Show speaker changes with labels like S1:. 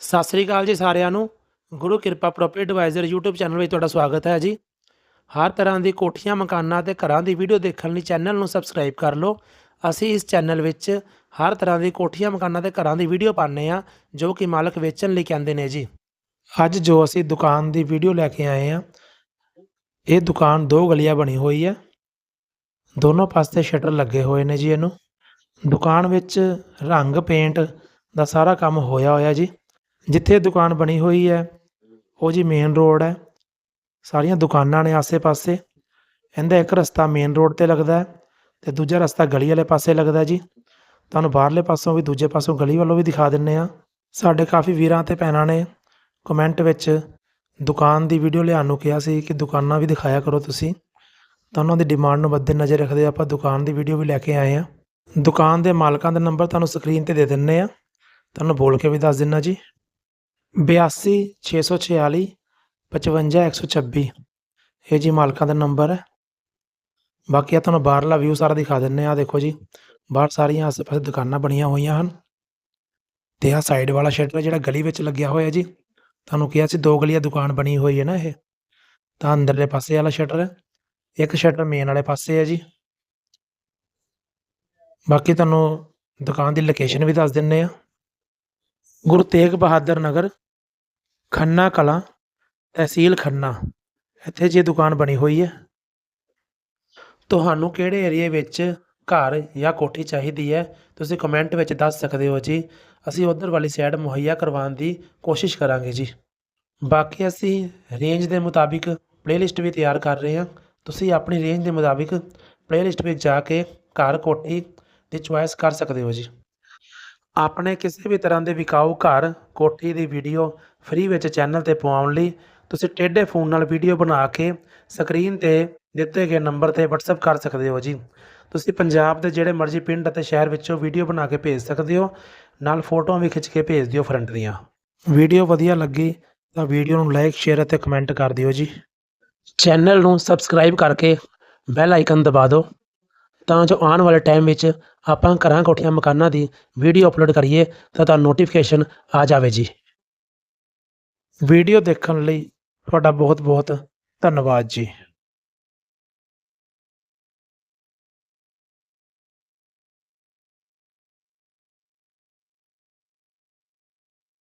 S1: ਸਤਿ ਸ੍ਰੀ ਅਕਾਲ ਜੀ ਸਾਰਿਆਂ ਨੂੰ। ਗੁਰੂ ਕਿਰਪਾ ਪ੍ਰੋਪਰਟੀ ਐਡਵਾਈਜ਼ਰ YouTube ਚੈਨਲ ਵਿੱਚ ਤੁਹਾਡਾ ਸਵਾਗਤ ਹੈ ਜੀ। ਹਰ ਤਰ੍ਹਾਂ ਦੀ ਕੋਠੀਆਂ, ਮਕਾਨਾਂ ਤੇ ਘਰਾਂ ਦੀ ਵੀਡੀਓ ਦੇਖਣ ਲਈ ਚੈਨਲ ਨੂੰ ਸਬਸਕ੍ਰਾਈਬ ਕਰ ਲਓ। ਅਸੀਂ ਇਸ ਚੈਨਲ ਵਿੱਚ ਹਰ ਤਰ੍ਹਾਂ ਦੀ ਕੋਠੀਆਂ, ਮਕਾਨਾਂ ਤੇ ਘਰਾਂ ਦੀ ਵੀਡੀਓ ਪਾਉਂਦੇ ਆ ਜੋ ਕਿ ਮਾਲਕ ਵੇਚਣ ਲਈ ਕਹਿੰਦੇ ਨੇ ਜੀ। ਅੱਜ ਜੋ ਅਸੀਂ ਦੁਕਾਨ ਦੀ ਵੀਡੀਓ ਲੈ ਕੇ ਆਏ ਆ ਇਹ ਦੁਕਾਨ ਦੋ ਗਲੀਆਂ ਬਣੀ ਹੋਈ ਹੈ। ਦੋਨੋਂ ਪਾਸੇ ਸ਼ਟਰ ਲੱਗੇ ਹੋਏ ਨੇ ਜੀ ਇਹਨੂੰ। ਦੁਕਾਨ ਵਿੱਚ ਰੰਗ ਪੇਂਟ ਦਾ ਸਾਰਾ ਕੰਮ ਹੋਇਆ ਹੋਇਆ ਜੀ। ਜਿੱਥੇ ਦੁਕਾਨ ਬਣੀ ਹੋਈ ਹੈ, ਉਹ ਜੀ ਮੇਨ ਰੋਡ ਹੈ। ਸਾਰੀਆਂ ਦੁਕਾਨਾਂ ਨੇ ਆਸੇ-ਪਾਸੇ। ਇਹਦਾ ਇੱਕ ਰਸਤਾ ਮੇਨ ਰੋਡ ਤੇ ਲੱਗਦਾ ਹੈ ਤੇ ਦੂਜਾ ਰਸਤਾ ਗਲੀ ਵਾਲੇ ਪਾਸੇ ਲੱਗਦਾ ਜੀ। ਤੁਹਾਨੂੰ ਬਾਹਰਲੇ ਪਾਸੋਂ ਵੀ ਦੂਜੇ ਪਾਸੋਂ ਗਲੀ ਵੱਲੋਂ ਵੀ ਦਿਖਾ ਦਿੰਨੇ ਆ ਸਾਡੇ ਕਾਫੀ ਵੀਰਾਂ ਤੇ ਭੈਣਾਂ ਨੇ ਕਮੈਂਟ ਵਿੱਚ ਦੁਕਾਨ ਦੀ ਵੀਡੀਓ ਲਿਆਉਣ ਨੂੰ ਕਿਹਾ ਸੀ ਕਿ ਦੁਕਾਨਾਂ ਵੀ ਦਿਖਾਇਆ ਕਰੋ ਤੁਸੀਂ। ਤਾਂ ਉਹਨਾਂ ਦੀ ਡਿਮਾਂਡ ਨੂੰ ਮੱਦੇ ਨਜ਼ਰ ਰੱਖਦੇ ਆਪਾਂ ਦੁਕਾਨ ਦੀ ਵੀਡੀਓ ਵੀ ਲੈ ਕੇ ਆਏ ਆ ਦੁਕਾਨ ਦੇ ਮਾਲਕਾਂ ਦਾ ਨੰਬਰ ਤੁਹਾਨੂੰ ਸਕਰੀਨ ਤੇ ਦੇ ਦਿੰਨੇ ਆ ਤੁਹਾਨੂੰ ਬੋਲ ਕੇ ਵੀ ਦੱਸ ਦਿੰਨਾ ਜੀ। 82 646 55 126 ਇਹ ਜੀ ਮਾਲਕਾਂ ਦਾ ਨੰਬਰ ਹੈ। ਬਾਕੀ ਆ ਤੁਹਾਨੂੰ ਬਾਹਰਲਾ ਵਿਊ ਸਾਰਾ ਦਿਖਾ ਦਿੰਨੇ ਆ ਦੇਖੋ ਜੀ, ਬਾਹਰ ਸਾਰੀਆਂ ਆਸ-ਪਾਸੇ ਦੁਕਾਨਾਂ ਬਣੀਆਂ ਹੋਈਆਂ ਹਨ। ਤੇ ਆ ਸਾਈਡ ਵਾਲਾ ਸ਼ਟਰ ਜਿਹੜਾ ਗਲੀ ਵਿੱਚ ਲੱਗਿਆ ਹੋਇਆ ਜੀ। ਤੁਹਾਨੂੰ ਕਿਹਾ ਸੀ ਦੋ ਗਲੀਆਂ ਦੁਕਾਨ ਬਣੀ ਹੋਈ ਹੈ ਨਾ ਇਹ। ਤਾਂ ਅੰਦਰਲੇ ਪਾਸੇ ਵਾਲਾ ਸ਼ਟਰ ਹੈ। ਇੱਕ ਸ਼ਟਰ ਮੇਨ ਵਾਲੇ ਪਾਸੇ ਹੈ ਜੀ। ਬਾਕੀ ਤੁਹਾਨੂੰ ਦੁਕਾਨ ਦੀ ਲੋਕੇਸ਼ਨ ਵੀ ਦੱਸ ਦਿੰਨੇ ਆ ਗੁਰੂ ਤੇਗ ਬਹਾਦਰ ਨਗਰ ਖੰਨਾ ਕਲਾਂ, ਤਹਿਸੀਲ ਖੰਨਾ। ਇੱਥੇ ਜੀ ਦੁਕਾਨ ਬਣੀ ਹੋਈ ਹੈ। ਤੁਹਾਨੂੰ ਕਿਹੜੇ ਏਰੀਏ ਵਿੱਚ ਘਰ ਜਾਂ ਕੋਠੀ ਚਾਹੀਦੀ ਹੈ? ਤੁਸੀਂ ਕਮੈਂਟ ਵਿੱਚ ਦੱਸ ਸਕਦੇ ਹੋ ਜੀ। ਅਸੀਂ ਉਧਰ ਵਾਲੀ ਸਾਈਡ ਮੁਹੱਈਆ ਕਰਵਾਉਣ ਦੀ ਕੋਸ਼ਿਸ਼ ਕਰਾਂਗੇ ਜੀ। ਬਾਕੀ ਅਸੀਂ ਰੇਂਜ ਦੇ ਮੁਤਾਬਿਕ ਪਲੇਲਿਸਟ ਵੀ ਤਿਆਰ ਕਰ ਰਹੇ ਹਾਂ। ਤੁਸੀਂ ਆਪਣੀ ਰੇਂਜ ਦੇ ਮੁਤਾਬਿਕ ਪਲੇਲਿਸਟ ਵਿੱਚ ਜਾ ਕੇ ਘਰ ਕੋਠੀ ਦੀ ਚੁਆਇਸ ਕਰ ਸਕਦੇ ਹੋ ਜੀ। ਆਪਣੇ ਕਿਸੇ ਵੀ ਤਰ੍ਹਾਂ ਦੇ ਵਿਕਾਊ ਘਰ, ਕੋਠੀ ਦੀ ਵੀਡੀਓ ਫ੍ਰੀ ਵਿੱਚ ਚੈਨਲ ਤੇ ਪਵਾਉਣ ਲਈ ਤੁਸੀਂ ਟੇਢੇ ਫੋਨ ਨਾਲ ਵੀਡੀਓ ਬਣਾ ਕੇ ਸਕਰੀਨ ਤੇ ਦਿੱਤੇ ਗਏ ਨੰਬਰ ਤੇ WhatsApp ਕਰ ਸਕਦੇ ਹੋ ਜੀ। ਤੁਸੀਂ ਪੰਜਾਬ ਦੇ ਜਿਹੜੇ ਮਰਜ਼ੀ ਪਿੰਡ ਅਤੇ ਸ਼ਹਿਰ ਵਿੱਚੋਂ ਵੀਡੀਓ ਬਣਾ ਕੇ ਭੇਜ ਸਕਦੇ ਹੋ, ਨਾਲ ਫੋਟੋਆਂ ਵੀ ਖਿੱਚ ਕੇ ਭੇਜ ਦਿਓ ਫਰੰਟ ਦੀਆਂ। ਵੀਡੀਓ ਵਧੀਆ ਲੱਗੀ ਤਾਂ ਵੀਡੀਓ ਨੂੰ ਲਾਈਕ ਸ਼ੇਅਰ ਅਤੇ ਕਮੈਂਟ ਕਰ ਦਿਓ ਜੀ। ਚੈਨਲ ਨੂੰ ਸਬਸਕ੍ਰਾਈਬ ਕਰਕੇ ਬੈਲ ਆਈਕਨ ਦਬਾ ਦਿਓ। ਤਾਂ ਜੋ ਆਉਣ ਵਾਲੇ ਟਾਈਮ ਵਿੱਚ ਆਪਾਂ ਘਰਾਂ ਕੋਠੀਆਂ ਮਕਾਨਾਂ ਦੀ ਵੀਡੀਓ ਅਪਲੋਡ ਕਰੀਏ, ਤਾਂ ਤੁਹਾਨੂੰ ਨੋਟੀਫਿਕੇਸ਼ਨ ਆ ਜਾਵੇ ਜੀ। ਵੀਡੀਓ ਦੇਖਣ ਲਈ ਤੁਹਾਡਾ ਬਹੁਤ ਬਹੁਤ ਧੰਨਵਾਦ ਜੀ।